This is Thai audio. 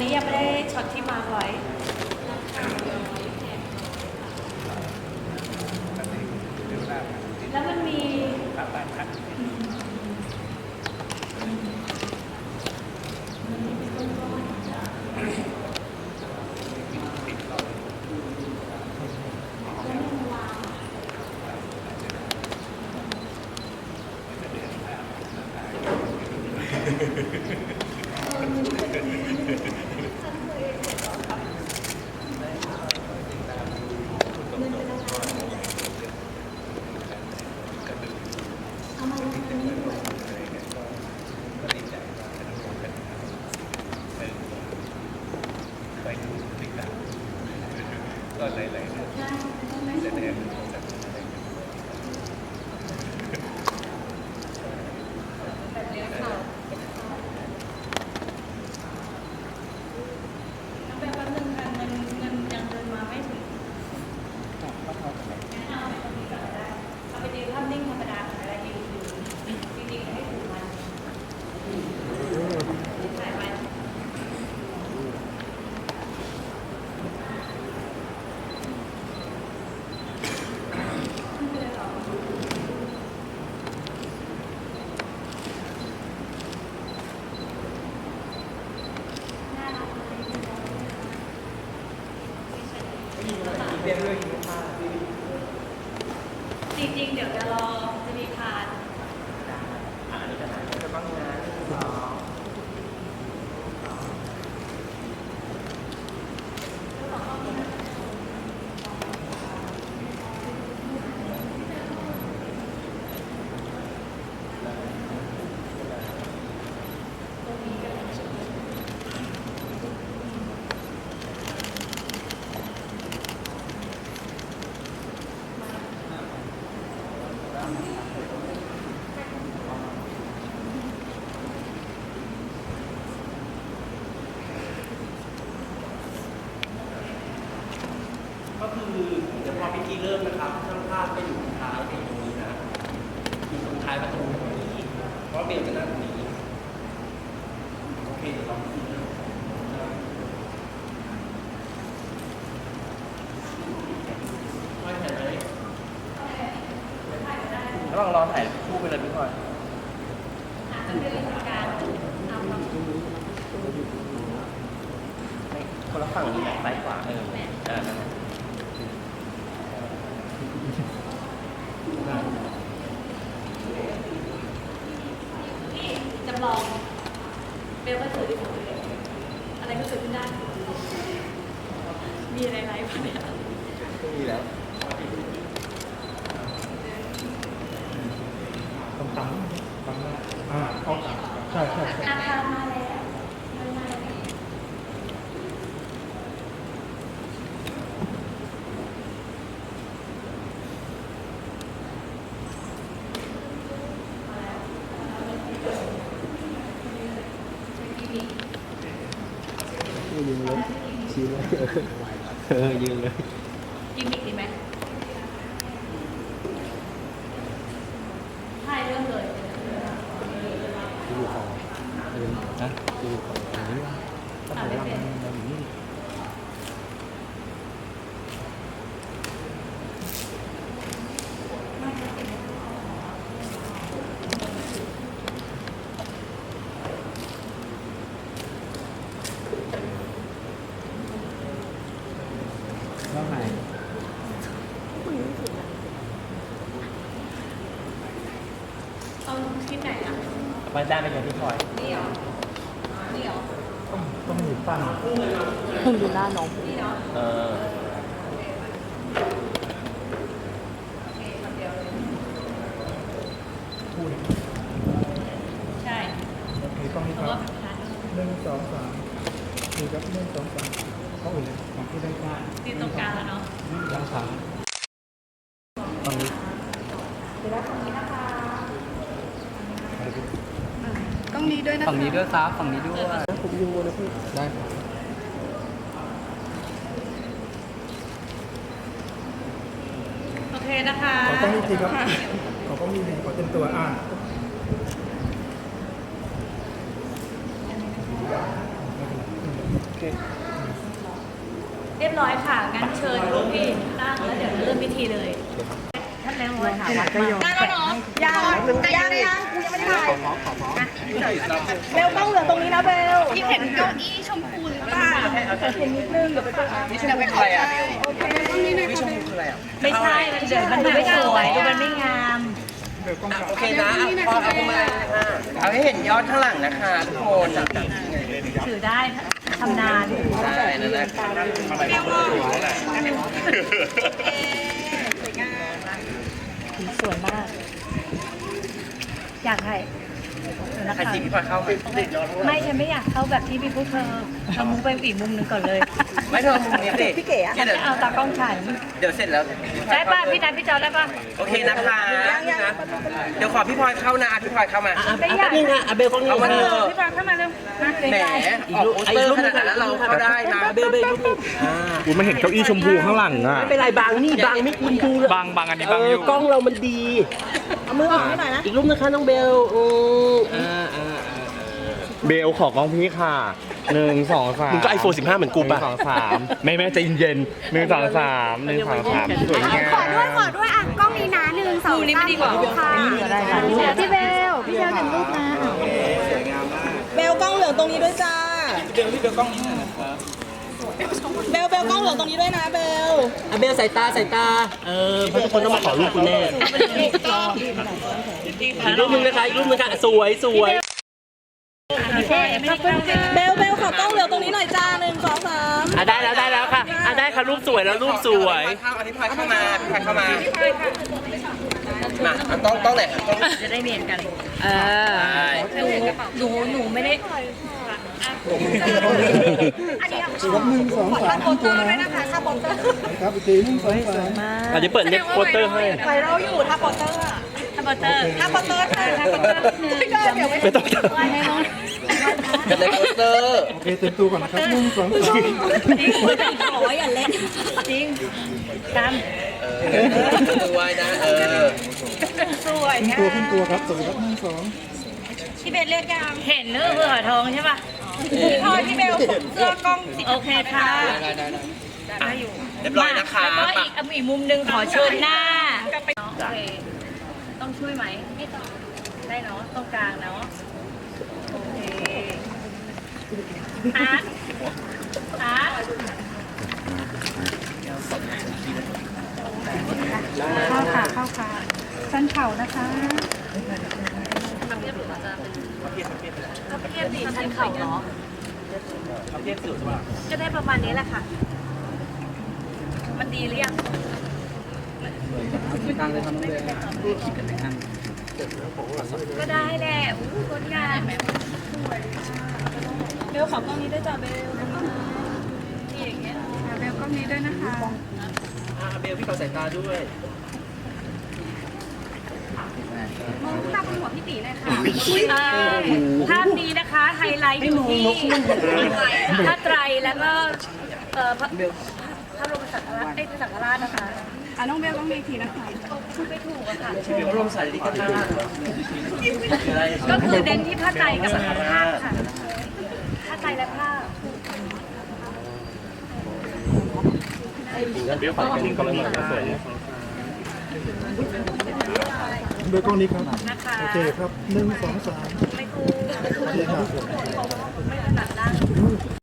นี้ยังไม่ได้ช็อตที่มาร์คไว้แล้วมันมีก็ เดี๋ยวพอพิธีเริ่มนะครับช่างภาพก็อยู่ตรงท้ายในตรงนี้นะอยู่ตรงท้ายประตูตรงนี้เพราะเบลจะนั่งตรงนี้โอเคเดี๋ยวลองพิธีเริ่มไม่เห็นไหมระหว่างรอถ่ายคู่ไปเลยพี่พลอยอาจจะเป็นการเอามามคนละฝั่งนี้ซ้ายขวาเออเออนั่นแหละ ที่ จำลองเบลก็ถือที่ผมเลยอะไรก็เกิดขึ้นได้ มีอะไรไลฟ์ปะเนี่ยไม่มีแล้วตรงตั้งตั้งหน้าอ่าเอาใช่ใช่ใช่ อาคารมาแล้วมาแล้ว ยืนเลยชี้เลยเออยืนเลยกิมมิกดีไหมใช่เริ่มเลย ที่อยู่ของเออนะที่อยู่ของอย่างนี้ก็บอกว่ามันมันอย่างนี้ แล้วไง เอาที่ไหนอะไปได้ไปกับพี่พลอยนี่เหรอนี่เหรอต้องต้องมีปั้นนี่เนาะเออโอเคคนเดียวเลยพูดใช่โอเคต้องมีเพคราะรัว่าบเป็นพาร์ทหนึ่งสองสามดูครับหนึ่งสองสามเขาอื่นเลยของที่ด้านข้างตีตรงกลางแล้วเนาะด้านซ้ายตรงนี้ เดี๋ยวเราตรงนี้นะคะ กล้องนี้ด้วยนะคะฝั่งนี้ด้วยครับฝั่งนี้ด้วยผมยิงบนนะพี่ได้โอเคนะคะขอต้องมีทีครับขอต้องมีหนึ่งขอเต็มตัวอ่าไม่เป็นไรเรียบร้อยค่ะ งั้นเชิญลูกพี่ตั้งแล้วเดี๋ยวเริ่มพิธีเลยท่านนายกเลยค่ะวัดก็ยอมได้แล้วเนาะยังยังยังกูยังไม่ได้ถ่าย เบลต้องเหลือตรงนี้นะเบลที่เห็นเก้าอี้ชมพูหรือเปล่าเห็นนิดนึงเดี๋ยวไปเจอกันนี่ชมพูอะไรอะโอเคตรงนี้นะนี่ชคะมพูอะไรอะไม่ใช่ มันเดี๋ยวมันดูไม่สวยดูมันไม่งามโอเคนะเอาเอาเข้ามาเอาให้เห็นยอดข้างหลังนะคะทุกคนถือได้ทำนานได้นั่นแหละ สวยมาก อยากให้ เดี๋ยวนะใครคะจีบพี่พลอยเข้าไหมไม่ฉันไม่อยากเข้าแบบที่พี่พูดเธอเอามุ้งไปอีกมุมหนึงก่อนเลย ไม่เธอมุมนี้สิพี่เก๋อะ ฉันเดี๋ยวจะเอาตากล้องฉันเดี๋ยวเสร็จแล้วได้ป่ะพี่นัทพี่จอร์จได้ป่ะโอเคนะคะนะเดี๋ยวขอพี่พลอยเข้านะอะพี่พลอยเข้ามาไม่อยากนี่ไงอาเบลกล้องนี้เอามาเถอะ พี่ปาเข้ามาเร็วมาแหมออกโปสเตอร์ขนาดนั้นแล้วเราเข้าได้นะอาเบลเบลรูปนี้อ่ากูไม่เห็นเก้าอี้ชมพูข้างหลังอะ ไม่เป็นไรบางนี่บางไม่คุณดูเลยบางบางอันนี้เอบางออยู่ กล้องเรามันดี เอามือออกให้หน่อยนะอีกรูปนะคะน้องเบลอืมอ่าอ่าอ่าเบลขอกล้องพี่ค่ะหนึ่งสองสามมึงก็ iPhone 15เหมือนกูป่ะ หนึ่งสองสามไม่แม่ใจเย็นๆหนึ่งสองสามหนึ่งสองสามสวยงามขอด้วยขอด้วยอะกล้องนี้นะหนึ่งสองดูนี่ไม่ดีกว่าค่ะพี่เบลพี่เบลเห็นรูปนะ เบลกล้องเหลืองตรงนี้ด้วยจ้า เบลพี่เบลกล้องนี้นะครับ เบลเบลกล้องเหลืองตรงนี้ด้วยนะเบลอาเบลสายตาสายตา เออเพราะทุกคนต้องมาขอรูปคุณแน่อีกรูปหนึงนะคะอีกรูปหนึงค่ะ สวยสวยไม่ใช่ไม่ได้เข้าเลยเบลเบลขอกล้องเหลืองตรงนี้หน่อยจ้าหนึ่งสองสามอะได้แล้วได้แล้วค่ะอะได้ค่ะรูปสวยแล้วรูปสวย เข้าอันนี้พลอยเข้ามาพี่พลอยเข้ามามาเอาต้องต้องไหนต้องจะได้เนียนกัน เออ หนูหนู หนูไม่ได้ค่าโปสเตอร์ด้วยนะคะค่าโปสเตอร์อาจจะเปิดเน็ตโปสเตอร์ให้ไฟเราอยู่ถ้าโปสเตอร์อะทับเบอร์เตอร์ถ้าโปสเตอร์ค่ะถ้าโปสเตอร์ไม่ได้เดี๋ยวไม่ไม่ต้องให้น้องกันในโปสเตอร์จริงขออย่าเล่นจริงกันเออมือไว้นะเออสวยงามตัวขึ้นตัวครับสวยครับหนึ่งสองพี่เบลเลือกยังเห็นเนื้อเบื่อทองใช่ป่ะ พี่พลอยพี่เบลเสื้อกล้องสีโอเคค่ะอะเรียบร้อยนะคะแล้วก็อีกอีกมุมหนึ่งขอเชิญหน้าโอเคต้องช่วยไหมไม่ต้องได้เนาะตรงกลางเนาะโอเคอาร์ตอาร์ตเข้าค่ะเข้าค่ะสั้นเข่านะคะ ทำเรียบหรือจะเป็นก็เที ยบดีชันเข่าเนาะก็ได้ประมาณนี้แหละค่ะ มันดีหรือยังก็ได้แหละอู้คนงานเบลขอกล้องนี้ด้วยจ้ะเบลที่อย่างเงี้ยเบลกล้องนี้ด้วยนะคะอ่าเบลพี่ขอสายตาด้วย มองตาบนหัวพี่ตีเลยค่ะเอ่อภาพนี้นะคะไฮไลท์อยู่ที่พระไตรแล้วก็เอ่อพระพระบรมสังฆราชไอ้ยพระสังฆราชนะคะอะน้องเบลกล้องนี้อีกทีนะคะพูดไม่ถูกอะค่ะเบลก็ลงสายลิขิตห้าก็คือเน้นที่ผ้าไตรกับสังฆทานค่ะผ้าไตรและผ้าเบลขอจริงก็ไม่เหมือนสวย โดยกล้องนี้ครับ นะคะโอเคครับหนึ่งสองสามไม่ถูกไม่ถนัดด้าน